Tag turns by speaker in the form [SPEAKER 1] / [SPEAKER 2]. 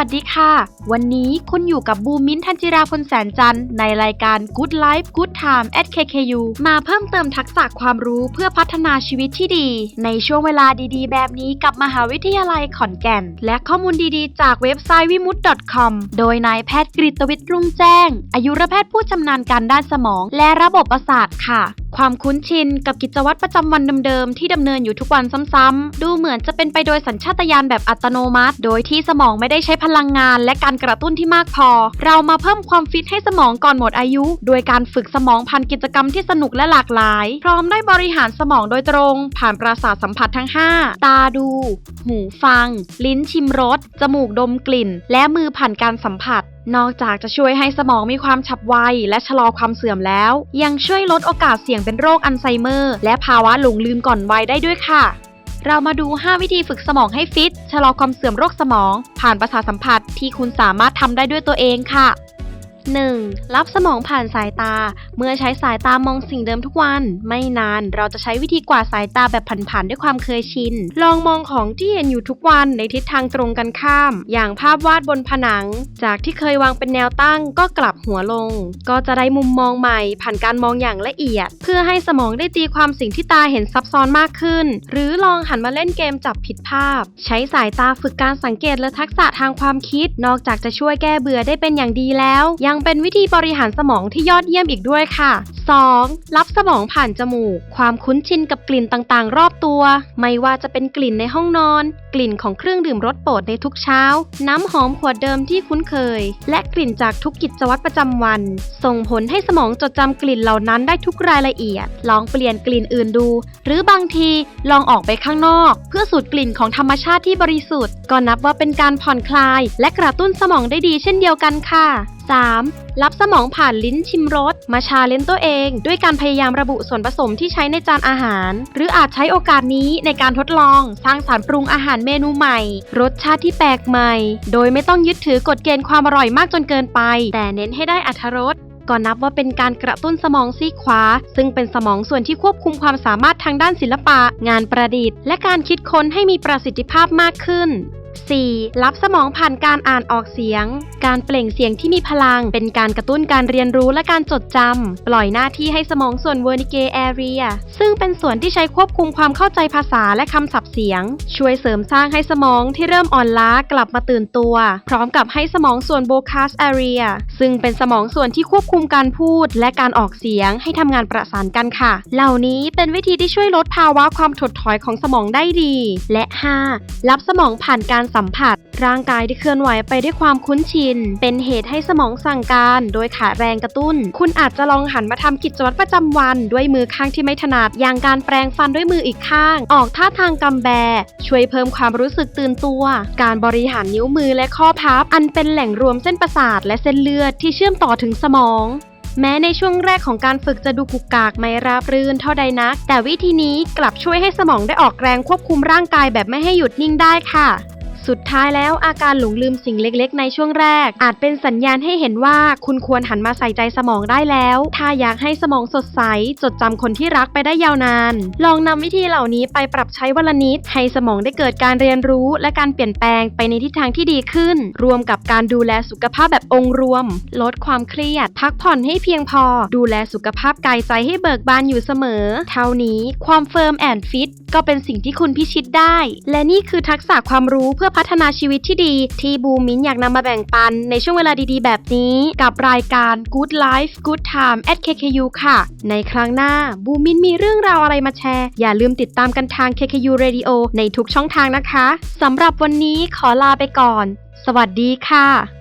[SPEAKER 1] สวัสดีค่ะ วันนี้คุณอยู่กับบูมิ้นทันจิราพลแสนจันทร์ในรายการ Good Life Good Time at KKU มาเพิ่มเติมทักษะความรู้เพื่อพัฒนาชีวิตที่ดี ในช่วงเวลาดีๆ แบบนี้กับมหาวิทยาลัยขอนแก่น และข้อมูลดีๆ จากเว็บไซต์วิมุต .com โดยนายแพทย์กฤตวิทย์รุ่งแจ้ง อายุรแพทย์ผู้ชำนาญการด้านสมอง และระบบประสาทค่ะความคุ้นชินกับกิจวัตรประจำวันเดิมๆที่ดำเนินอยู่ทุกวันซ้ำๆดูเหมือนจะเป็นไปโดยสัญชาตญาณแบบอัตโนมัติ โดยที่สมองไม่ได้ใช้พลังงาน และการกระตุ้นที่มากพอ เรามาเพิ่มความฟิตให้สมองก่อนหมดอายุ โดยการฝึกสมองผ่านกิจกรรมที่สนุกและหลากหลาย พร้อมได้บริหารสมองโดยตรง ผ่านประสาทสัมผัสทั้ง 5 ตาดู หูฟัง ลิ้นชิมรสจมูกดมกลิ่น และมือผ่านการสัมผัส นอกจากจะช่วยให้สมองมีความฉับไวและชะลอความเสื่อมแล้ว ยังช่วยลดโอกาสเสี่ยงเป็นโรคอัลไซเมอร์ และภาวะหลงลืมก่อนวัยได้ด้วยค่ะ เรามาดู 5 วิธีฝึกสมองให้ฟิต ชะลอความเสื่อมโรคสมอง ผ่านประสาทสัมผัสที่คุณสามารถทำได้ด้วยตัวเองค่ะ 1. รับสมองผ่านสายตา เมื่อใช้สายตามองสิ่งเดิมทุกวัน ไม่นานเราจะใช้วิธีกวาดสายตาแบบผ่านๆด้วยความเคยชิน ลองมองของที่เห็นอยู่ทุกวันในทิศทางตรงกันข้าม อย่างภาพวาดบนผนัง จากที่เคยวางเป็นแนวตั้งก็กลับหัวลง ก็จะได้มุมมองใหม่ ผ่านการมองอย่างละเอียด เพื่อให้สมองได้ตีความสิ่งที่ตาเห็นซับซ้อนมากขึ้น หรือลองหันมาเล่นเกมจับผิดภาพ ใช้สายตาฝึกการสังเกตและทักษะทางความคิด นอกจากจะช่วยแก้เบื่อได้เป็นอย่างดีแล้ว ยังยังเป็นวิธีบริหารสมองที่ยอดเยี่ยมอีกด้วยค่ะ 2. รับสมองผ่านจมูก ความคุ้นชินกับกลิ่นต่างๆ รอบตัว ไม่ว่าจะเป็นกลิ่นในห้องนอน กลิ่นของเครื่องดื่มรสโปรดในทุกเช้า น้ำหอมขวดเดิมที่คุ้นเคย และกลิ่นจากทุกกิจวัตรประจำวัน ส่งผลให้สมองจดจำกลิ่นเหล่านั้นได้ทุกรายละเอียด ลองเปลี่ยนกลิ่นอื่นดู หรือบางทีลองออกไปข้างนอก เพื่อสูดกลิ่นของธรรมชาติที่บริสุทธิ์ ก็นับว่าเป็นการผ่อนคลาย และกระตุ้นสมองได้ดีเช่นเดียวกันค่ะ 3. รับสมองผ่านลิ้นชิมรสมาชาเลนตัวเอง ด้วยการพยายามระบุส่วนผสมที่ใช้ในจานอาหาร หรืออาจใช้โอกาสนี้ในการทดลอง สร้างสารปรุงอาหารเมนูใหม่ รสชาติที่แปลกใหม่ โดยไม่ต้องยึดถือกฎเกณฑ์ความอร่อยมากจนเกินไป แต่เน้นให้ได้อรรถรสก็นับว่าเป็นการกระตุ้นสมองซีขวา ซึ่งเป็นสมองส่วนที่ควบคุมความสามารถทางด้านศิลปะ งานประดิษฐ์ และการคิดค้นให้มีประสิทธิภาพมากขึ้น 4. รับสมองผ่านการอ่านออกเสียง การเปล่งเสียงที่มีพลัง เป็นการกระตุ้นการเรียนรู้และการจดจำ ปล่อยหน้าที่ให้สมองส่วนเวอร์นิเกแอเรียซึ่งเป็นส่วนที่ใช้ควบคุมความเข้าใจภาษาและคำศัพท์เสียง ช่วยเสริมสร้างให้สมองที่เริ่มอ่อนล้ากลับมาตื่นตัว พร้อมกับให้สมองส่วนโบคาสแอเรียซึ่งเป็นสมองส่วนที่ควบคุมการพูด และการออกเสียงให้ทำงานประสานกันค่ะ เหล่านี้เป็นวิธีที่ช่วยลดภาวะความถดถอยของสมองได้ดี และ 5. รับสมองผ่านการสัมผัส ร่างกายที่เคลื่อนไหวไปด้วยความคุ้นชิน เป็นเหตุให้สมองสั่งการ โดยขาแรงกระตุ้น คุณอาจจะลองหันมาทำกิจวัตรประจำวัน ด้วยมือข้างที่ไม่ถนัด อย่างการแปรงฟันด้วยมืออีกข้าง ออกท่าทางกำแบ ช่วยเพิ่มความรู้สึกตื่นตัว การบริหารนิ้วมือและข้อพับ อันเป็นแหล่งรวมเส้นประสาทและเส้นเลือดที่เชื่อมต่อถึงสมองแม้ในช่วงแรกของการฝึกจะดูกุกกากไม่ราบรื่นเท่าใดนัก แต่วิธีนี้กลับช่วยให้สมองได้ออกแรงควบคุมร่างกายแบบไม่ให้หยุดนิ่งได้ค่ะ สุดท้ายแล้วอาการหลงลืมสิ่งเล็กๆ ในช่วงแรก อาจเป็นสัญญาณให้เห็นว่าคุณควรหันมาใส่ใจสมองได้แล้ว ถ้าอยากให้สมองสดใส จดจำคนที่รักไปได้ยาวนาน ลองนำวิธีเหล่านี้ไปปรับใช้วันละนิด ให้สมองได้เกิดการเรียนรู้ และการเปลี่ยนแปลงไปในทิศทางที่ดีขึ้น รวมกับการดูแลสุขภาพแบบองค์รวม ลดความเครียด พักผ่อนให้เพียงพอ ดูแลสุขภาพกายใจให้เบิกบานอยู่เสมอ เท่านี้ความเฟิร์มแอนด์ฟิตก็เป็นสิ่งที่คุณพิชิตได้ และนี่คือทักษะความรู้เพื่อพัฒนาชีวิตที่ดีที่บูมินอยากนำมาแบ่งปัน ในช่วงเวลาดีๆ แบบนี้ กับรายการ Good Life Good Time at KKU ค่ะ ในครั้งหน้าบูมินมีเรื่องราวอะไรมาแชร์ อย่าลืมติดตามกันทาง KKU Radio ในทุกช่องทางนะคะสำหรับวันนี้ขอลาไปก่อน สวัสดีค่ะ